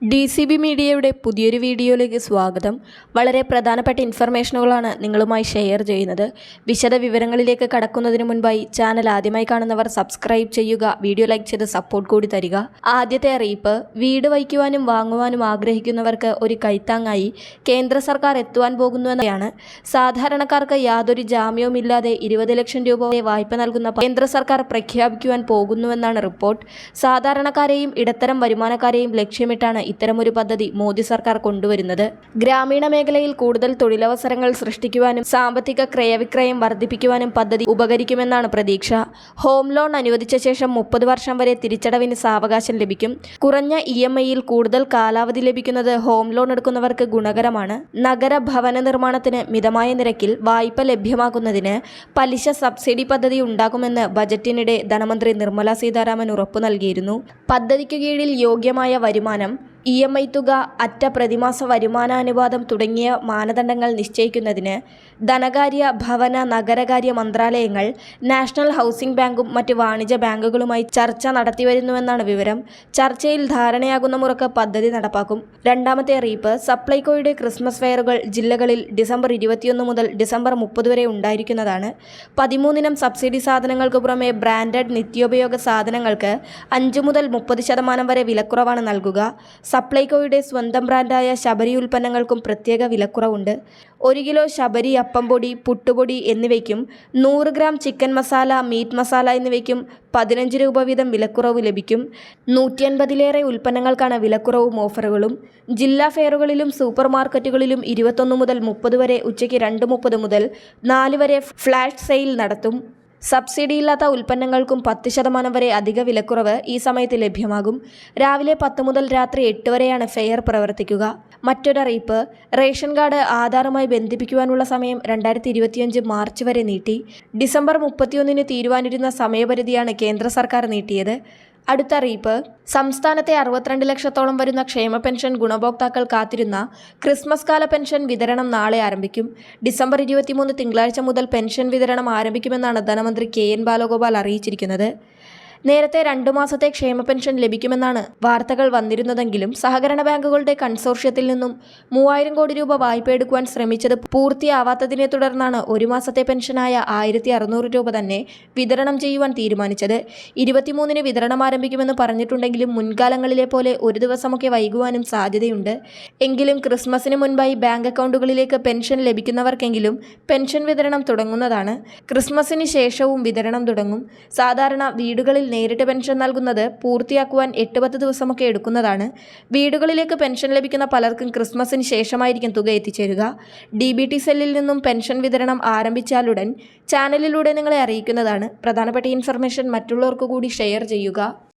D C B മീഡിയയുടെ പുതിയൊരു വീഡിയോയിലേക്ക് സ്വാഗതം. വളരെ പ്രധാനപ്പെട്ട ഇൻഫർമേഷനുകളാണ് നിങ്ങളുമായി ഷെയർ ചെയ്യുന്നത്. വിശദ വിവരങ്ങളിലേക്ക് കടക്കുന്നതിന് മുൻപായി ചാനൽ ആദ്യമായി കാണുന്നവർ സബ്സ്ക്രൈബ് ചെയ്യുക വീഡിയോ ലൈക്ക് ചെയ്ത് സപ്പോർട്ട് കൂടി തരിക. ആദ്യത്തെ അറിയിപ്പ് വീട് വയ്ക്കുവാനും വാങ്ങുവാനും ആഗ്രഹിക്കുന്നവർക്ക് ഒരു കൈത്താങ്ങായി കേന്ദ്ര സർക്കാർ എത്തുവാൻ പോകുന്നുവെന്നാണ് സാധാരണക്കാർക്ക് യാതൊരു ജാമ്യവും ഇല്ലാതെ ഇരുപത് ലക്ഷം രൂപ വരെ വായ്പ നൽകുന്ന കേന്ദ്ര സർക്കാർ പ്രഖ്യാപിക്കുവാൻ പോകുന്നുവെന്നാണ് റിപ്പോർട്ട്. സാധാരണക്കാരെയും ഇടത്തരം വരുമാനക്കാരെയും ലക്ഷ്യമിട്ടാണ് ഇത്തരമൊരു പദ്ധതി മോദി സർക്കാർ കൊണ്ടുവരുന്നത്. ഗ്രാമീണ മേഖലയിൽ കൂടുതൽ തൊഴിലവസരങ്ങൾ സൃഷ്ടിക്കുവാനും സാമ്പത്തിക ക്രയവിക്രയം വർദ്ധിപ്പിക്കുവാനും പദ്ധതി ഉപകരിക്കുമെന്നാണ് പ്രതീക്ഷ. ഹോം ലോൺ അനുവദിച്ച ശേഷം മുപ്പത് വർഷം വരെ തിരിച്ചടവിന് സാവകാശം ലഭിക്കും. കുറഞ്ഞ ഇ എം ഐയിൽ കൂടുതൽ കാലാവധി ലഭിക്കുന്നത് ഹോം ലോൺ എടുക്കുന്നവർക്ക് ഗുണകരമാണ്. നഗര ഭവന നിർമ്മാണത്തിന് മിതമായ നിരക്കിൽ വായ്പ ലഭ്യമാക്കുന്നതിന് പലിശ സബ്സിഡി പദ്ധതി ഉണ്ടാകുമെന്ന് ബജറ്റിനിടെ ധനമന്ത്രി നിർമ്മല സീതാരാമൻ ഉറപ്പു നൽകിയിരുന്നു. പദ്ധതിക്ക് കീഴിൽ യോഗ്യമായ വരുമാനം ഇ എം ഐ തുക അറ്റ പ്രതിമാസ വരുമാനാനുപാതം തുടങ്ങിയ മാനദണ്ഡങ്ങൾ നിശ്ചയിക്കുന്നതിന് ധനകാര്യ ഭവന നഗരകാര്യ മന്ത്രാലയങ്ങൾ നാഷണൽ ഹൗസിംഗ് ബാങ്കും മറ്റ് വാണിജ്യ ബാങ്കുകളുമായി ചർച്ച നടത്തിവരുന്നുവെന്നാണ് വിവരം. ചർച്ചയിൽ ധാരണയാകുന്ന മുറക്ക് പദ്ധതി നടപ്പാക്കും. രണ്ടാമത്തെ അറിയിപ്പ് സപ്ലൈകോയുടെ ക്രിസ്മസ് ഫെയറുകൾ ജില്ലകളിൽ ഡിസംബർ ഇരുപത്തിയൊന്ന് മുതൽ ഡിസംബർ മുപ്പത് വരെ ഉണ്ടായിരിക്കുന്നതാണ്. പതിമൂന്നിനം സബ്സിഡി സാധനങ്ങൾക്ക് പുറമെ ബ്രാൻഡഡ് നിത്യോപയോഗ സാധനങ്ങൾക്ക് അഞ്ച് മുതൽ മുപ്പത് ശതമാനം വരെ വിലക്കുറവാണ് നൽകുക. സപ്ലൈകോയുടെ സ്വന്തം ബ്രാൻഡായ ശബരി ഉൽപ്പന്നങ്ങൾക്കും പ്രത്യേക വിലക്കുറവുണ്ട്. ഒരു കിലോ ശബരി അപ്പം പൊടി പുട്ടുപൊടി എന്നിവയ്ക്കും നൂറ് gram chicken masala meat masala എന്നിവയ്ക്കും പതിനഞ്ച് രൂപ വീതം വിലക്കുറവ് ലഭിക്കും. നൂറ്റി അൻപതിലേറെ ഉൽപ്പന്നങ്ങൾക്കാണ് വിലക്കുറവും ഓഫറുകളും. ജില്ലാ ഫെയറുകളിലും സൂപ്പർ മാർക്കറ്റുകളിലും ഇരുപത്തൊന്ന് മുതൽ മുപ്പത് വരെ ഉച്ചയ്ക്ക് രണ്ട് മുപ്പത് മുതൽ നാല് വരെ ഫ്ലാഷ് സെയിൽ നടത്തും. സബ്സിഡിയില്ലാത്ത ഉൽപ്പന്നങ്ങൾക്കും പത്ത് ശതമാനം വരെ അധിക വിലക്കുറവ് ഈ സമയത്ത് ലഭ്യമാകും. രാവിലെ പത്ത് മുതൽ രാത്രി എട്ട് വരെയാണ് ഫെയർ പ്രവർത്തിക്കുക. മറ്റൊരറിയിപ്പ് റേഷൻ കാർഡ് ആധാറുമായി ബന്ധിപ്പിക്കുവാനുള്ള സമയം രണ്ടായിരത്തി ഇരുപത്തിയഞ്ച് മാർച്ച് വരെ നീട്ടി. ഡിസംബർ മുപ്പത്തിയൊന്നിന് തീരുവാനിരുന്ന സമയപരിധിയാണ് കേന്ദ്ര സർക്കാർ നീട്ടിയത്. അടുത്ത അറിയിപ്പ് സംസ്ഥാനത്തെ അറുപത്തിരണ്ട് ലക്ഷത്തോളം വരുന്ന ക്ഷേമ പെൻഷൻ ഗുണഭോക്താക്കൾ കാത്തിരുന്ന ക്രിസ്മസ് കാല പെൻഷൻ വിതരണം നാളെ ആരംഭിക്കും. ഡിസംബർ ഇരുപത്തിമൂന്ന് തിങ്കളാഴ്ച മുതൽ പെൻഷൻ വിതരണം ആരംഭിക്കുമെന്നാണ് ധനമന്ത്രി കെ എൻ ബാലഗോപാൽ അറിയിച്ചിരിക്കുന്നത്. നേരത്തെ രണ്ടു മാസത്തെ ക്ഷേമ പെൻഷൻ ലഭിക്കുമെന്നാണ് വാർത്തകൾ വന്നിരുന്നതെങ്കിലും സഹകരണ ബാങ്കുകളുടെ കൺസോർഷ്യത്തിൽ നിന്നും മൂവായിരം കോടി രൂപ വായ്പ എടുക്കുവാൻ ശ്രമിച്ചത് പൂർത്തിയാവാത്തതിനെ തുടർന്നാണ് ഒരു മാസത്തെ പെൻഷനായ ആയിരത്തി അറുന്നൂറ് രൂപ തന്നെ വിതരണം ചെയ്യുവാൻ തീരുമാനിച്ചത്. ഇരുപത്തിമൂന്നിന് വിതരണം ആരംഭിക്കുമെന്ന് പറഞ്ഞിട്ടുണ്ടെങ്കിലും മുൻകാലങ്ങളിലെ പോലെ ഒരു ദിവസമൊക്കെ വൈകുവാനും സാധ്യതയുണ്ട്. എങ്കിലും ക്രിസ്മസിന് മുൻപായി ബാങ്ക് അക്കൗണ്ടുകളിലേക്ക് പെൻഷൻ ലഭിക്കുന്നവർക്കെങ്കിലും പെൻഷൻ വിതരണം തുടങ്ങുന്നതാണ്. ക്രിസ്മസിന് ശേഷവും വിതരണം തുടങ്ങും. സാധാരണ വീടുകളിൽ നേരിട്ട് പെൻഷൻ നൽകുന്നത് പൂർത്തിയാക്കുവാൻ എട്ട് പത്ത് ദിവസമൊക്കെ എടുക്കുന്നതാണ്. വീടുകളിലേക്ക് പെൻഷൻ ലഭിക്കുന്ന പലർക്കും ക്രിസ്മസിന് ശേഷമായിരിക്കും തുക എത്തിച്ചേരുക. ഡി ബി ടി സെല്ലിൽ നിന്നും പെൻഷൻ വിതരണം ആരംഭിച്ചാലുടൻ ചാനലിലൂടെ നിങ്ങളെ അറിയിക്കുന്നതാണ്. പ്രധാനപ്പെട്ട ഇൻഫർമേഷൻ മറ്റുള്ളവർക്ക് കൂടി ഷെയർ ചെയ്യുക.